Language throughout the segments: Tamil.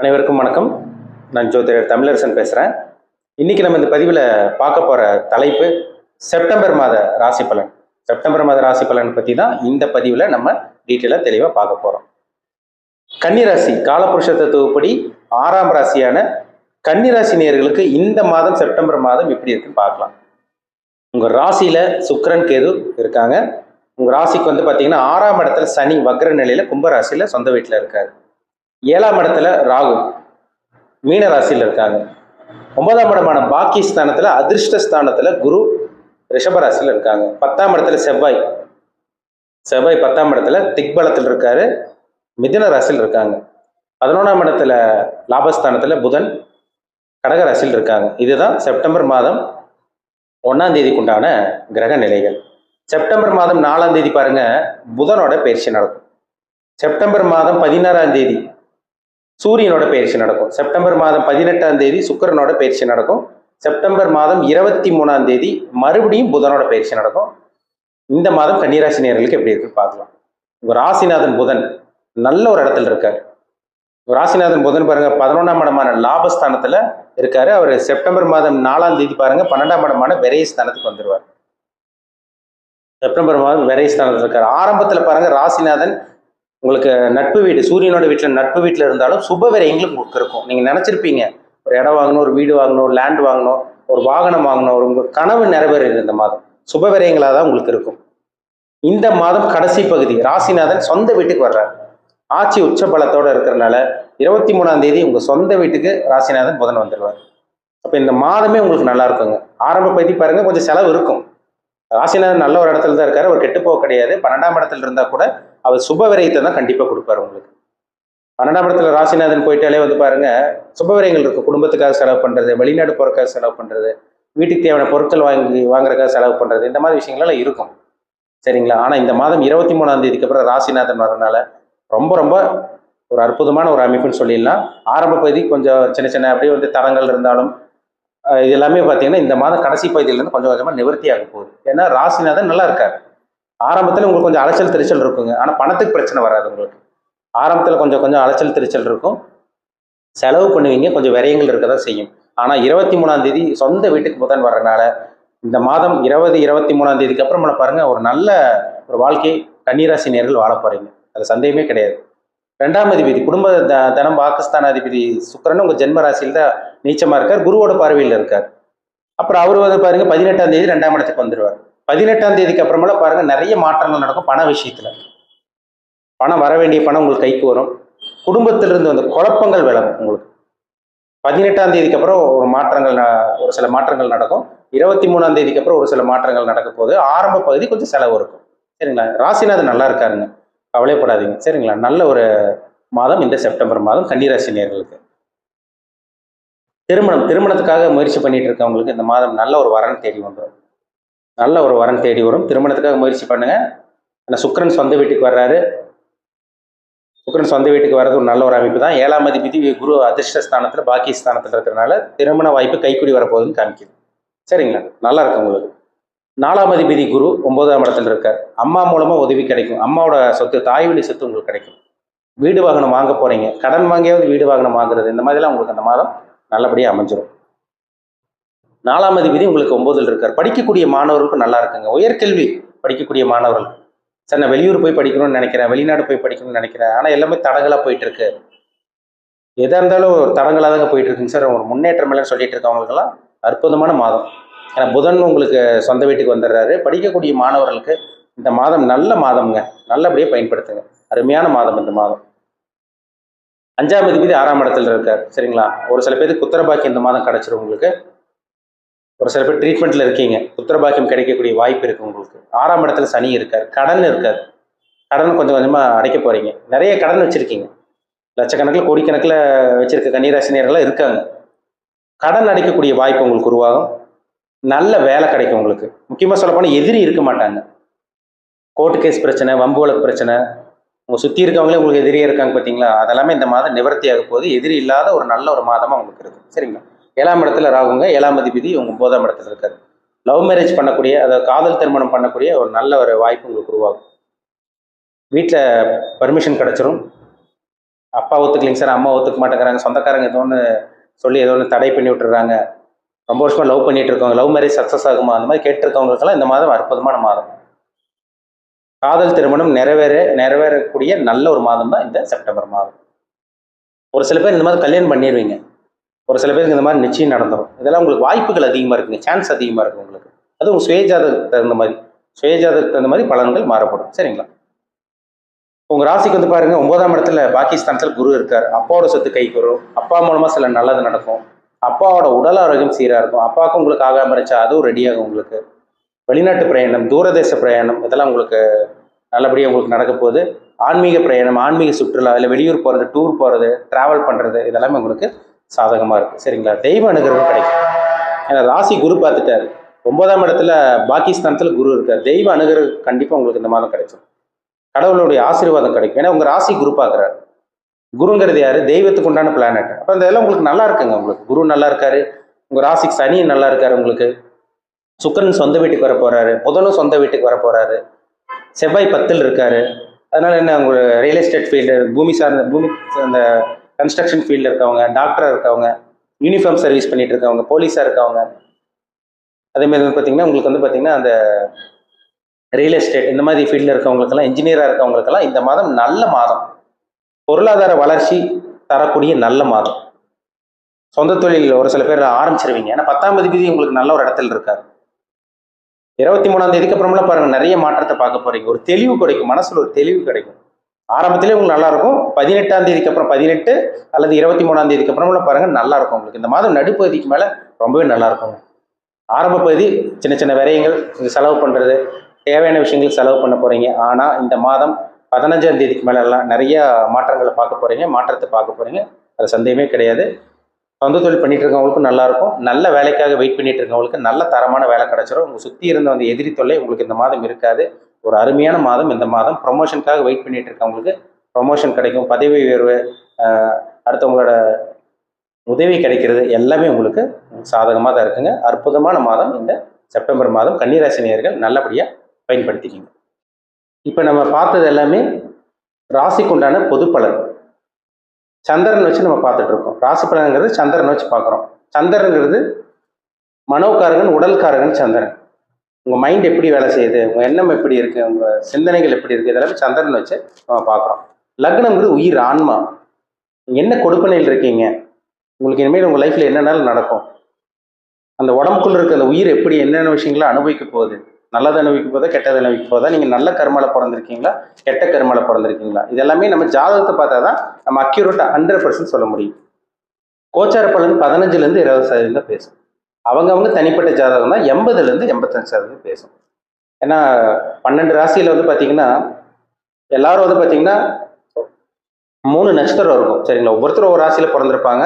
அனைவருக்கும் வணக்கம். நான் ஜோதிடர் தமிழரசன் பேசுகிறேன் இன்னைக்கு நம்ம இந்த பதிவில் பார்க்க போகிற தலைப்பு செப்டம்பர் மாத ராசி பலன். செப்டம்பர் மாத ராசி பலன் பற்றி தான் இந்த பதிவில் நம்ம டீட்டெயிலாக தெளிவாக பார்க்க போகிறோம் கன்னிராசி காலபுருஷ தத்துவப்படி ஆறாம் ராசியான கன்னிராசி நேர்களுக்கு இந்த மாதம் செப்டம்பர் மாதம் எப்படி இருக்குன்னு பார்க்கலாம். உங்கள் ராசியில் சுக்கரன் கேது இருக்காங்க. உங்கள் ராசிக்கு வந்து பார்த்தீங்கன்னா ஆறாம் இடத்துல சனி வக்ர நிலையில் கும்பராசியில் சொந்த வீட்டில் இருக்காரு. ஏழாம் இடத்துல ராகு மீன ராசியில் இருக்காங்க. ஒன்பதாம் இடமான பாக்கி ஸ்தானத்தில் அதிர்ஷ்ட ஸ்தானத்தில் குரு ரிஷபராசியில் இருக்காங்க. பத்தாம் இடத்துல செவ்வாய். செவ்வாய் பத்தாம் இடத்துல திக்பலத்தில் இருக்காரு. மிதுன ராசியில் இருக்காங்க. பதினொன்றாம் இடத்துல லாபஸ்தானத்தில் புதன் கடகராசியில் இருக்காங்க. இதுதான் செப்டம்பர் மாதம் ஒன்றாம் தேதிக்கு உண்டான கிரக நிலைகள். செப்டம்பர் மாதம் நாலாம் தேதி பாருங்க புதனோட பயிற்சி நடக்கும். செப்டம்பர் மாதம் பதினாறாம் தேதி சூரியனோட பயிற்சி நடக்கும். செப்டம்பர் மாதம் பதினெட்டாம் தேதி சுக்கரனோட பயிற்சி நடக்கும். செப்டம்பர் மாதம் இருபத்தி மூணாம் தேதி மறுபடியும் புதனோட பயிற்சி நடக்கும். இந்த மாதம் கன்னிராசி நேர்களுக்கு எப்படி இருக்குன்னு பார்க்கலாம். உங்க ராசிநாதன் புதன் நல்ல ஒரு இடத்துல இருக்கார். ராசிநாதன் புதன் பாருங்க பதினொன்றாம் இடமான லாபஸ்தானத்துல இருக்காரு. அவர் செப்டம்பர் மாதம் நாலாம் தேதி பாருங்க பன்னெண்டாம் இடமான விரைய ஸ்தானத்துக்கு வந்துருவார். செப்டம்பர் மாதம் விரைய ஸ்தானத்தில் இருக்காரு. ஆரம்பத்தில் பாருங்க ராசிநாதன் உங்களுக்கு நட்பு வீடு சூரியனோட வீட்டில் நட்பு வீட்டில் இருந்தாலும் சுப விரயங்களும் உங்களுக்கு இருக்கும். நீங்கள் நினச்சிருப்பீங்க ஒரு இடம் வாங்கணும் ஒரு வீடு வாங்கணும் ஒரு லேண்ட் வாங்கணும் ஒரு வாகனம் வாங்கணும் ஒரு உங்கள் கனவு நிறைவேறுது இந்த மாதம். சுப விரயங்களாக தான் உங்களுக்கு இருக்கும். இந்த மாதம் கடைசி பகுதி ராசிநாதன் சொந்த வீட்டுக்கு வர்றார். ஆட்சி உச்ச பலத்தோடு இருக்கிறனால இருபத்தி மூணாம் தேதி உங்கள் சொந்த வீட்டுக்கு ராசிநாதன் புதன் வந்துடுவார் அப்போ இந்த மாதமே உங்களுக்கு நல்லா இருக்குங்க. ஆரம்ப பகுதி பாருங்கள் கொஞ்சம் செலவு இருக்கும். ராசிநாதன் நல்ல ஒரு இடத்துல தான் இருக்காரு. அவர் கெட்டு போக கிடையாது. பன்னெண்டாம் இடத்துல இருந்தால் கூட அவர் சுப விரயத்தை தான் கண்டிப்பாக கொடுப்பாரு உங்களுக்கு. பன்னெண்டாம் இடத்துல ராசிநாதன் போயிட்டாலே வந்து பாருங்க சுப விரயங்கள் இருக்கும் குடும்பத்துக்காக செலவு பண்ணுறது வெளிநாடு போறதுக்காக செலவு பண்ணுறது வீட்டுக்கு தேவையான பொருட்கள் வாங்கி வாங்குறதுக்காக செலவு பண்ணுறது இந்த மாதிரி விஷயங்கள்லாம் இருக்கும். சரிங்களா? ஆனால் இந்த மாதம் இருபத்தி மூணாம் தேதிக்கு அப்புறம் ராசிநாதன் வரனால ரொம்ப ரொம்ப ஒரு அற்புதமான ஒரு அமைப்புன்னு சொல்லிடலாம். ஆரம்ப பகுதி கொஞ்சம் சின்ன சின்ன அப்படியே வந்து தடங்கள் இருந்தாலும் இது எல்லாமே பார்த்தீங்கன்னா இந்த மாதம் கடைசி பகுதியிலேருந்து கொஞ்சம் கொஞ்சமாக நிவர்த்தி ஆக போகுது. ஏன்னா ராசிநாதன் நல்லா இருக்கார். ஆரம்பத்தில் உங்களுக்கு கொஞ்சம் அலைச்சல் திருச்சல் இருக்குங்க. ஆனால் பணத்துக்கு பிரச்சனை வராது உங்களுக்கு. ஆரம்பத்தில் கொஞ்சம் கொஞ்சம் அலைச்சல் திருச்சல் இருக்கும். செலவு பண்ணுவீங்க கொஞ்சம் விரயங்கள் இருக்க தான் செய்யும். ஆனால் இருபத்தி மூணாம் தேதி சொந்த வீட்டுக்கு புதன் வர்றதுனால இந்த மாதம் இருபது இருபத்தி மூணாம் தேதிக்கு அப்புறமா பாருங்க ஒரு நல்ல ஒரு வாழ்க்கை கன்னிராசி நேர்கள் வாழ போறீங்க. அது சந்தேகமே கிடையாது. ரெண்டாம் அதிபதி குடும்ப த- தனம் பாகிஸ்தான் அதிபதி சுக்கரன் உங்கள் ஜென்ம ராசியில் தான் நீச்சமாக இருக்கார் குருவோட பார்வையில் இருக்கார். அப்புறம் அவர் வந்து பாருங்க பதினெட்டாம் தேதி ரெண்டாம் இடத்துக்கு வந்துடுவார் பதினெட்டாம் தேதிக்கு அப்புறமெல்லாம் பாருங்க நிறைய மாற்றங்கள் நடக்கும் பண விஷயத்துல. பணம் வர வேண்டிய பணம் உங்களுக்கு கைக்கு வரும். குடும்பத்திலிருந்து வந்த குழப்பங்கள் விலகும் உங்களுக்கு. பதினெட்டாம் தேதிக்கு அப்புறம் ஒரு மாற்றங்கள் ந- ஒரு சில மாற்றங்கள் நடக்கும். இருபத்தி மூணாம் தேதிக்கு அப்புறம் ஒரு சில மாற்றங்கள் நடக்க போகுது. ஆரம்ப பகுதி கொஞ்சம் செலவு இருக்கும். சரிங்களா? ராசிநாதன் நல்லா இருக்காருங்க. கவலைப்படாதீங்க. சரிங்களா? நல்ல ஒரு மாதம் இந்த செப்டம்பர் மாதம் கன்னிராசி நேர்களுக்கு. திருமணம் திருமணத்துக்காக முயற்சி பண்ணிட்டு இருக்கவங்களுக்கு இந்த மாதம் நல்ல ஒரு வரன் தேடி வந்துடும் நல்ல ஒரு வரன் தேடி வரும். திருமணத்துக்காக முயற்சி பண்ணுங்க. ஆனால் சுக்கரன் சொந்த வீட்டுக்கு வர்றாரு. சுக்கிரன் சொந்த வீட்டுக்கு வர்றது ஒரு நல்ல ஒரு அமைப்பு தான். ஏழாம் அதிபதி குரு அதிர்ஷ்ட ஸ்தானத்தில் பாக்கி ஸ்தானத்தில் இருக்கிறனால திருமண வாய்ப்பு கைக்குடி வரப்போகுதுன்னு காமிக்குது. சரிங்களா? நல்லா இருக்கு உங்களுக்கு. நாலாம் அதிபதி குரு ஒன்பதாம் இடத்துல இருக்கார். அம்மா மூலமாக உதவி கிடைக்கும். அம்மாவோட சொத்து தாய் வழி சொத்து உங்களுக்கு கிடைக்கும். வீடு வாகனம் வாங்க போகிறீங்க கடன் வாங்கியாவது வீடு வாகனம் வாங்குறது. இந்த மாதிரிலாம் உங்களுக்கு அந்த மாதம் நல்லபடியாக அமைஞ்சிரும். நாலாம் அதிபதி உங்களுக்கு ஒன்பதில் இருக்கார். படிக்கக்கூடிய மாணவர்களுக்கு நல்லா இருக்குங்க. உயர்கல்வி படிக்கக்கூடிய மாணவர்கள். சார் நான் வெளியூர் போய் படிக்கணும்னு நினைக்கிறேன். வெளிநாடு போய் படிக்கணும்னு நினைக்கிறேன். ஆனால் எல்லாமே தடங்களாக போயிட்டு இருக்கு எதாக இருந்தாலும் தடங்களாக தாங்க போயிட்டு இருக்குங்க சார். ஒரு முன்னேற்றம் இல்லைன்னு சொல்லிட்டு இருக்கவங்களுக்கெல்லாம் அற்புதமான மாதம். ஏன்னா புதன் உங்களுக்கு சொந்த வீட்டுக்கு வந்துடுறாரு. படிக்கக்கூடிய மாணவர்களுக்கு இந்த மாதம் நல்ல மாதம்ங்க. நல்லபடியாக பயன்படுத்துங்க. அருமையான மாதம் இந்த மாதம். அஞ்சாம் அதிபதி ஆறாம் இடத்துல இருக்கார். சரிங்களா? ஒரு சில பேருக்கு புத்திரபாக்கியம் இந்த மாதம் கிடைச்சிரும் உங்களுக்கு. ஒரு சில பேர் ட்ரீட்மெண்ட்டில் இருக்கீங்க. புத்திரபாக்கியம் கிடைக்கக்கூடிய வாய்ப்பு இருக்குது உங்களுக்கு. ஆறாம் இடத்துல சனி இருக்கார். கடன் இருக்காது கடன் கொஞ்சம் கொஞ்சமாக அடைக்க போகிறீங்க நிறைய கடன் வச்சுருக்கீங்க. லட்சக்கணக்கில் கோடிக்கணக்கில் வச்சுருக்க கன்னிராசினியர்கள்லாம் இருக்காங்க. கடன் அடைக்கக்கூடிய வாய்ப்பு உங்களுக்கு உருவாகும். நல்ல வேலை கிடைக்கும் உங்களுக்கு. முக்கியமாக சொல்லப்போனால் எதிரி இருக்க மாட்டாங்க. கோர்ட்டு கேஸ் பிரச்சனை வம்பு வழக்கு பிரச்சனை உங்கள் சுற்றி இருக்கவங்களே உங்களுக்கு எதிரியே இருக்காங்க பார்த்தீங்களா அதெல்லாமே இந்த மாதம் நிவர்த்தியாக போது எதிரி இல்லாத ஒரு நல்ல ஒரு மாதமாக உங்களுக்கு இருக்கும் சரிங்களா? ஏழாம் இடத்துல ராகுங்க ஏழாம் அதிபதி உங்கள் ஒன்பதாம் இடத்துல இருக்காரு. லவ் மேரேஜ் பண்ணக்கூடிய அதாவது காதல் திருமணம் பண்ணக்கூடிய ஒரு நல்ல ஒரு வாய்ப்பு உங்களுக்கு உருவாகும். வீட்டில் பர்மிஷன் கிடைச்சிரும். அப்பா ஒத்துக்கலைங்க சார் அம்மா ஒத்துக்க மாட்டேங்கிறாங்க. சொந்தக்காரங்க ஏதோ ஒன்று சொல்லி ஏதோ ஒன்று தடை பண்ணி விட்டுறாங்க. ரொம்ப வருஷமா லவ் பண்ணிட்டு இருக்கவங்க லவ் மேரேஜ் சக்ஸஸ் ஆகுமா? அந்த மாதிரி கேட்டிருக்கவங்களுக்கெல்லாம் இந்த மாதம் அற்புதமான மாதம். காதல் திருமணம் நிறைவேற நிறைவேறக்கூடிய நல்ல ஒரு மாதம் தான் இந்த செப்டம்பர் மாதம். ஒரு சில பேர் இந்த மாதிரி கல்யாணம் பண்ணிடுவீங்க ஒரு சில பேருக்கு இந்த மாதிரி நிச்சயம் நடந்துடும் இதெல்லாம் உங்களுக்கு வாய்ப்புகள் அதிகமாக இருக்குங்க. சான்ஸ் அதிகமாக இருக்கும் உங்களுக்கு. அது உங்கள் சுயஜாதகத்துக்கு தகுந்த மாதிரி சுயஜாதகத்துக்கு தகுந்த மாதிரி பலன்கள் மாறப்படும். சரிங்களா? உங்கள் ராசிக்கு வந்து பாருங்க ஒன்பதாம் இடத்துல பாகிஸ்தானத்தில் குரு இருக்கார். அப்பாவோட சொத்து கைக்கு வரும். அப்பா மூலமாக சில நல்லது நடக்கும். அப்பாவோட உடல் ஆரோக்கியம் சீராக இருக்கும். அப்பாவுக்கு உங்களுக்கு ஆகாம இருந்துச்சா அதுவும் ரெடியாகும் உங்களுக்கு. வெளிநாட்டு பிரயாணம் தூரதேச பிரயாணம் இதெல்லாம் உங்களுக்கு நல்லபடியாக உங்களுக்கு நடக்க போகுது. ஆன்மீக பிரயாணம் ஆன்மீக சுற்றுலா இல்லை வெளியூர் போகிறது டூர் போகிறது ட்ராவல் பண்ணுறது இதெல்லாமே உங்களுக்கு சாதகமாக இருக்குது சரிங்களா? தெய்வ அனுகிரகம் கிடைக்கும். ஏன்னா ராசி குரு பார்த்துட்டாரு. ஒன்பதாம் இடத்துல பாகிஸ்தானத்தில் குரு இருக்கார். தெய்வ அனுகிரகம் கண்டிப்பாக உங்களுக்கு இந்த மாதம் கிடைக்கும் கடவுளுடைய ஆசீர்வாதம் கிடைக்கும். ஏன்னா உங்கள் ராசி குரு பார்க்குறாரு. குருங்கிறது யாரு? தெய்வத்துக்கு உண்டான பிளானட் அப்போ இதெல்லாம் உங்களுக்கு நல்லா இருக்குங்க உங்களுக்கு. குரு நல்லா இருக்காரு. உங்கள் ராசிக்கு சனி நல்லா இருக்காரு உங்களுக்கு. சுக்கரன் சொந்த வீட்டுக்கு வர போறாரு. புதனும் சொந்த வீட்டுக்கு வர போறாரு. செவ்வாய் பத்தில் இருக்காரு. அதனால என்ன உங்க ரியல் எஸ்டேட் ஃபீல்டு பூமி சார்ந்த பூமி அந்த கன்ஸ்ட்ரக்ஷன் ஃபீல்டில் இருக்கவங்க டாக்டராக இருக்கவங்க யூனிஃபார்ம் சர்வீஸ் பண்ணிட்டு இருக்கவங்க போலீஸாக இருக்கவங்க. அதே மாதிரி வந்து பார்த்தீங்கன்னா உங்களுக்கு வந்து பார்த்தீங்கன்னா அந்த ரியல் எஸ்டேட் இந்த மாதிரி ஃபீல்டில் இருக்கவங்களுக்கெல்லாம் இன்ஜினியராக இருக்கவங்களுக்கெல்லாம் இந்த மாதம் நல்ல மாதம். பொருளாதார வளர்ச்சி தரக்கூடிய நல்ல மாதம். சொந்த தொழில் ஒரு சில பேர் ஆரம்பிச்சிருவீங்க. ஏன்னா பத்தாம் தேதி உங்களுக்கு நல்ல ஒரு இடத்துல இருக்காரு. இருபத்தி மூணாம் தேதிக்கு அப்புறமெல்லாம் பாருங்க நிறைய மாற்றத்தை பார்க்க போறீங்க. ஒரு தெளிவு கிடைக்கும். மனசுல ஒரு தெளிவு கிடைக்கும். ஆரம்பத்திலே உங்களுக்கு நல்லா இருக்கும். பதினெட்டாம் தேதிக்கு அப்புறம் பதினெட்டு அல்லது இருபத்தி மூணாம் தேதிக்கு அப்புறமெல்லாம் பாருங்க நல்லா இருக்கும் உங்களுக்கு. இந்த மாதம் நடுப்பகுதிக்கு மேல ரொம்பவே நல்லா இருக்கும் ஆரம்ப பகுதி சின்ன சின்ன விரயங்கள் செலவு பண்றது தேவையான விஷயங்கள் செலவு பண்ண போறீங்க. ஆனா இந்த மாதம் பதினஞ்சாம் தேதிக்கு மேலெல்லாம் நிறைய மாற்றங்களை பார்க்க போகிறீங்க மாற்றத்தை பார்க்க போகிறீங்க அது சந்தேகமே கிடையாது. சொந்த தொழில் பண்ணிட்டு இருக்கவங்களுக்கும் நல்லாயிருக்கும் நல்ல வேலைக்காக வெயிட் பண்ணிட்டு இருக்கவங்களுக்கு நல்ல தரமான வேலை கிடச்சிரும். உங்கள் சுற்றி இருந்த அந்த எதிரி தொல்லை உங்களுக்கு இந்த மாதம் இருக்காது. ஒரு அருமையான மாதம் இந்த மாதம். ப்ரொமோஷனுக்காக வெயிட் பண்ணிட்டு இருக்கவங்களுக்கு ப்ரொமோஷன் கிடைக்கும். பதவி உயர்வு அடுத்தவங்களோட உதவி கிடைக்கிறது எல்லாமே உங்களுக்கு சாதகமாக தான் இருக்குங்க. அற்புதமான மாதம் இந்த செப்டம்பர் மாதம். கன்னிராசி நேயர்கள் நல்லபடியாக பயன்படுத்திக்கிங்க. இப்போ நம்ம பார்த்தது எல்லாமே ராசிக்கு உண்டான பொது பலன். சந்திரன் வச்சு நம்ம பார்த்துட்டு இருக்கோம் ராசி பலன்கிறது சந்திரன் வச்சு பார்க்குறோம். சந்திரன்கிறது மனோக்காரகன் உடல்காரகன் சந்திரன். உங்கள் மைண்ட் எப்படி வேலை செய்யுது? உங்கள் எண்ணம் எப்படி இருக்குது உங்கள் சிந்தனைகள் எப்படி இருக்குது இதெல்லாம் சந்திரன் வச்சு நம்ம பார்க்குறோம். லக்னம்ங்கிறது உயிர் ஆன்மா. நீங்கள் என்ன கொடுப்பனையில் இருக்கீங்க? உங்களுக்கு இனிமேல் உங்கள் லைஃப்பில் என்னென்னாலும் நடக்கும்? அந்த உடம்புக்குள்ள இருக்க அந்த உயிர் எப்படி என்னென்ன விஷயங்களை அனுபவிக்க போகுது? நல்லதை அனுபவிக்க போதா கெட்டதை அனுபவிக்க போதா நீங்கள் நல்ல கருமால பிறந்திருக்கீங்களா? கெட்ட கருமால பிறந்திருக்கீங்களா? இதெல்லாமே நம்ம ஜாதகத்தை பார்த்தா தான் நம்ம அக்யூரேட்டாக ஹண்ட்ரட் பர்சன்ட் சொல்ல முடியும். கோச்சார பலன் பதினஞ்சுலேருந்து இருபது சதவீதம் தான் பேசும் அவங்கவுங்க தனிப்பட்ட ஜாதகம் தான் எண்பதுலேருந்து எண்பத்தஞ்சு சதவீதம் பேசும். ஏன்னா பன்னெண்டு ராசியில் வந்து பார்த்தீங்கன்னா எல்லாரும் வந்து பார்த்தீங்கன்னா மூணு நட்சத்திரம் இருக்கும். சரிங்களா? ஒவ்வொருத்தரும் ஒரு ராசியில் பிறந்திருப்பாங்க.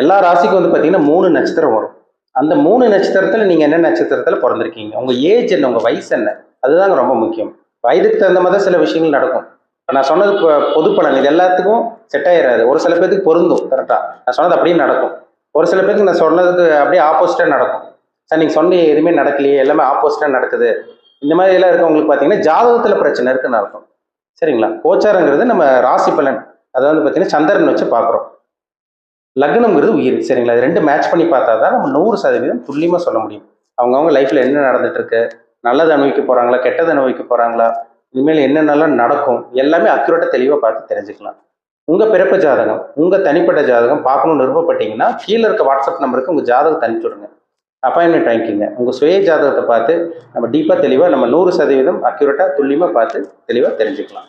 எல்லா ராசிக்கும் வந்து பார்த்தீங்கன்னா மூணு நட்சத்திரம் வரும். அந்த மூணு நட்சத்திரத்தில் நீங்கள் என்ன நட்சத்திரத்தில் பிறந்திருக்கீங்க? உங்கள் ஏஜ் என்ன உங்கள் வயசு என்ன? அதுதாங்க ரொம்ப முக்கியம். வயதுக்கு தகுந்த மாதிரி தான் சில விஷயங்கள் நடக்கும். நான் சொன்னது இப்போ பொது பலன். இது எல்லாத்துக்கும் செட் ஆயிடாது ஒரு சில பேருக்கு பொருந்தும் கரெக்டாக நான் சொன்னது அப்படியே நடக்கும். ஒரு சில பேருக்கு நான் சொன்னதுக்கு அப்படியே ஆப்போசிட்டாக நடக்கும். சார் நீங்கள் சொன்ன எதுவுமே நடக்கலையே. எல்லாமே ஆப்போசிட்டாக நடக்குது. இந்த மாதிரி எல்லாம் இருக்கவங்களுக்கு பார்த்தீங்கன்னா ஜாதகத்தில் பிரச்சனை இருக்குன்னு அர்த்தம். சரிங்களா? கோச்சாரங்கிறது நம்ம ராசி பலன். அதாவது பார்த்தீங்கன்னா சந்திரன் வச்சு பார்க்குறோம் லக்னம்ங்கிறது உயிர் சரிங்களா? இது ரெண்டு மேட்ச் பண்ணி பார்த்தா தான் நம்ம நூறு சதவீதம் துல்லியமாக சொல்ல முடியும். அவங்கவுங்க லைஃப்பில் என்ன நடந்துட்டுருக்கு நல்லது அனுபவிக்க போகிறாங்களா கெட்டது அனுபவிக்க போகிறாங்களா இனிமேல் என்னென்னலாம் நடக்கும் எல்லாமே அக்யூரேட்டாக தெளிவாக பார்த்து தெரிஞ்சுக்கலாம். உங்கள் பிறப்பு ஜாதகம் உங்கள் தனிப்பட்ட ஜாதகம் பார்க்கணும்னு விருப்பப்பட்டீங்கன்னா கீழே இருக்க வாட்ஸ்அப் நம்பருக்கு உங்கள் ஜாதகத்தை அனுப்பிச்சி விடுங்க. அப்பாயின்மெண்ட் வாங்கிக்கிங்க. உங்கள் சுய ஜாதகத்தை பார்த்து நம்ம டீப்பாக தெளிவாக நம்ம நூறு சதவீதம் அக்யூரேட்டாக துல்லியமாக பார்த்து தெளிவாக தெரிஞ்சுக்கலாம்.